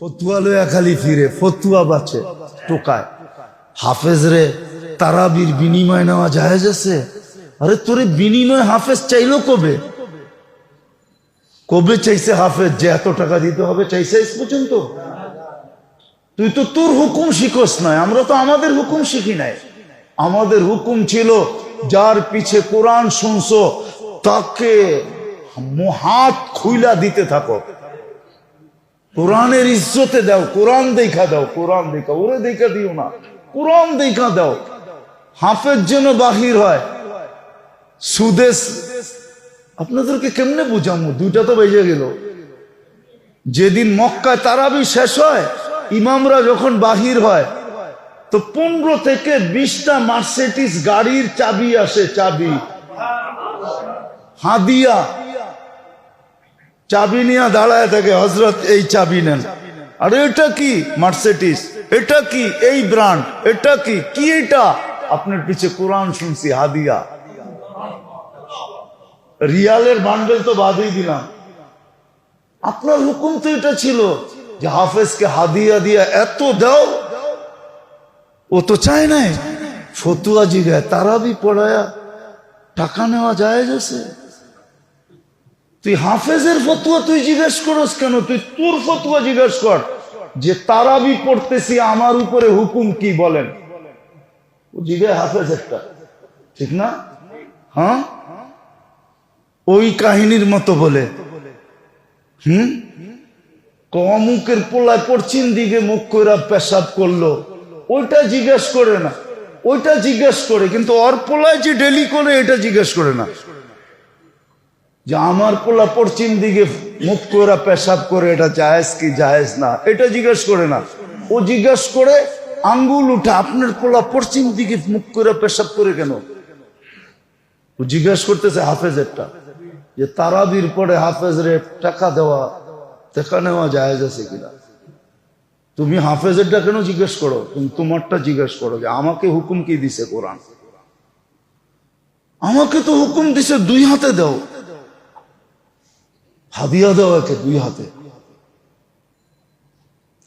ফতুয়া লয়া খালি ফিরে, ফতুয়া বাঁচে, টোকায়। হাফেজ রে, তারাবির বিনিময় নেওয়া জায়েজ আছে? আরে তোরে বিনিময় হাফেজ চাইলো কবে? কবে চাইছে হাফেজ যে এত টাকা দিতে হবে? চাইছে আজ পর্যন্ত? তুই তো তোর হুকুম শিখোস নাই, আমরা তো আমাদের হুকুম শিখি নাই। আমাদের হুকুম ছিল, যার পিছে কোরআন শুনছো, তাকে হাত খুইলা দিতে থাকো। কোরআনের ইজ্জতে দাও, কোরআন দেখা দাও, কোরআন দেখা, ওরে দেখা দিও না, কোরআন দেখা দাও। হাফের জন্য বাহির হয়, সুদেশ, আপনাদেরকে কেমনে বুঝামো? দুইটা তো বেজে গেল। যেদিন মক্কায় তারাবি শেষ হয়, ইমামরা যখন বাহির হয়, তো পনেরো থেকে বিশটা মার্সেটিস গাড়ির চাবি আসে, চাবি। হাদিয়া। চাবি নিয়ে দাঁড়ায় থাকে হজরত এই চাবি নেন। আর এটা কি? মার্সেটিস এটা কি? এই ব্র্যান্ড এটা কি? কি এটা? আপনার পিছে কোরআন শুনছি, হাদিয়া। রিয়ালের বান্ডেল তো বাদই দিলাম। আপনার হুকুম তো এটা ছিল যে হাফেজকে হাদিয়া দিয়া এত দাও, ও তো চায় নাই। ফতুয়া জিগায়, তারাবি পড়ায়া টাকা নেওয়া যায় আছে? তুই হাফেজের ফতুয়া তুই জিজ্ঞেস করস কেন? তুই তোর ফতুয়া জিজ্ঞেস কর। যে তারাবি পড়তেছি, আমার উপরে হুকুম কি বলেন? জিজ্ঞাসা হাফেজ একটা। ঠিক না? হ্যাঁ? ওই কাহিনীর মতো বলে। হুম? অমুকের পোলায় পশ্চিম দিকে মুখ কইরা পেশাব করল। ওইটা জিজ্ঞেস করে না। ওইটা জিজ্ঞেস করে, কিন্তু অর পোলায় যে ডেলি করে, এটা জিজ্ঞেস করে না। যে আমার পোলা পশ্চিম দিকে মুখ করে পেশাব করে, এটা জায়েজ কি জায়েজ না? এটা জিজ্ঞেস করে না। ও জিজ্ঞেস করে, আঙ্গুল উঠে আপনার পোলা পশ্চিম দিকে মুখ করে পেশাব করে কেন? ও জিজ্ঞেস করতেছে হাফেজেরটা যে তারাবির পরে হাফেজ রে টাকা দেওয়া, টাকা নেওয়া জায়েজ আছে কিনা? তুমি হাফেজেরটা কেন জিজ্ঞেস করো? তুমি তোমারটা জিজ্ঞেস করো যে আমাকে হুকুম কি দিছে কোরআন? আমাকে তো হুকুম দিছে দুই হাতে দাও। হাদিয়া দাও একে দুই হাতে।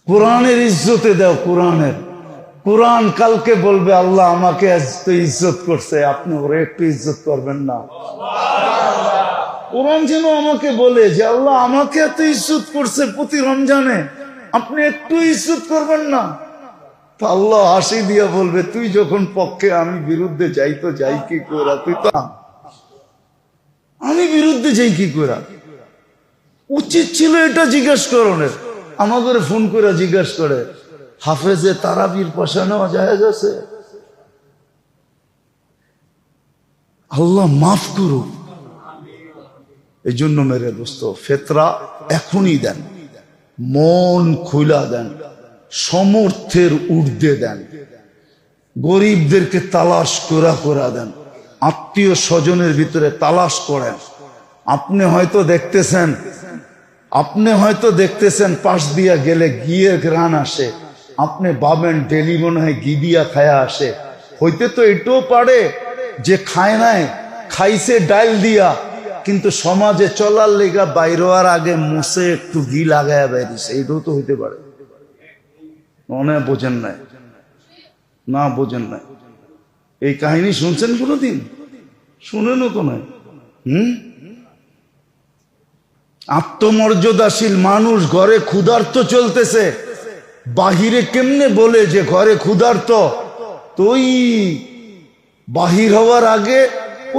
কোরআনের ইজ্জতে দাও কোরআনের। কোরআন কালকে বলবে, আল্লাহ আমাকে ইজ্জত করছে, আপনি ওরে একটু ইজ্জত করবেন না। কোরআন যেন আমাকে বলে যে, আল্লাহ আমাকে এত ইজ্জত করছে প্রতি রমজানে, আপনি একটু ইজ্জত করবেন না। আল্লাহ হাসি দিয়া বলবে, তুই যখন পক্ষে আমি বিরুদ্ধে যাই তো যাই কি করা তুই তো আমি বিরুদ্ধে যাই কি করা উচিত ছিল এটা জিজ্ঞেস করণের আমাদের ফোন করে জিজ্ঞেস করে, হাফেজে তারাবির পয়সা নেওয়া যায় আছে? আল্লাহ মাফ করুক। এই জন্য মেরে দোস্ত, ফেতরা এখনই দেন। মন খুলা দেন। সমর্থের ঊর্ধ্বে দেন। গরিবদেরকে তালাশ করা করা দেন। আত্মীয় স্বজনের ভিতরে তালাশ করেন। আপনি হয়তো দেখতেছেন আপনি হয়তো দেখতেছেন পাশ দিয়া গেলে গিয়ে গ্রান আসে। আপনি ভাবেন ডেলি মনে হয় ঘি দিয়া খায়া আসে। হইতে তো এটাও পারে যে খায় নাই, খাইছে ডাইল দিয়া, কিন্তু সমাজে চলার লেগা বাইর হওয়ার আগে মুসে একটু ঘি লাগায় বেরিয়েছে। এটাও তো হইতে পারে। মনে বোঝেন নাই। না, বোঝেন নাই। এই কাহিনী শুনছেন কোনোদিন? শুনেনও তো নাই। হুম? আত্মমর্যাদাশীল মানুষ ঘরে ক্ষুধার্ত চলতেছে। বাহিরে কেমনে বলে যে ঘরে ক্ষুধার্ত? তুই বাহির হওয়ার আগে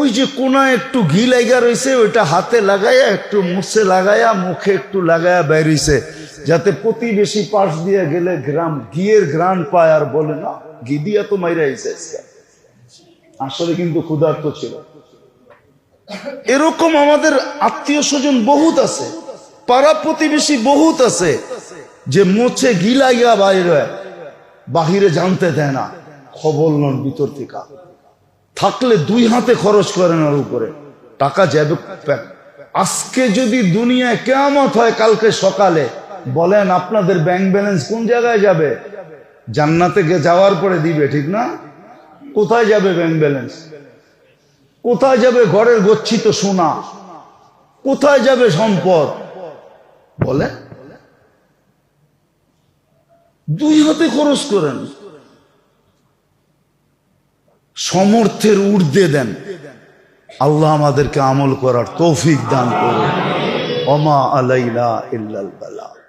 ওই যে কোনা একটু ঘি লাগা রয়েছে ওইটা হাতে লাগাইয়া একটু মুছে লাগাইয়া মুখে একটু লাগাইয়া বেরিয়েছে, যাতে প্রতিবেশী পাশ দিয়ে গেলে গ্রাম, ঘিয়ের গ্রান পায় আর বলে, না, ঘি দিয়া তো মাইরা আসলে কিন্তু ক্ষুধার্ত ছিল। এরকম আমাদের আত্মীয় স্বজন বহুত আছে, পাড়া প্রতিবেশী বহুত আছে, যে মোছে ঘি লাগিয়া বাইরে বাহিরে জানতে দেয় না, খবর নন ভিতর থেকে। থাকলে দুই হাতে খরচ করেন ওর উপরে, টাকা যাবে আজকে যদি দুনিয়ায় কেমত হয়, কালকে সকালে, বলেন আপনাদের ব্যাংক ব্যালেন্স কোন জায়গায় যাবে? জান্নাতে যাওয়ার পরে দিবে, ঠিক না? কোথায় যাবে ব্যাংক ব্যালেন্স কোথায় যাবে ঘরের গচ্ছিত সোনা? কোথায় যাবে সম্পদ? বলে? দুই হাতে খরচ করেন। সমর্থের ঊর্ধ্বে দেন। আল্লাহ আমাদেরকে আমল করার তৌফিক দান করুন। অমা আলাইনা ইল্লাল বালা।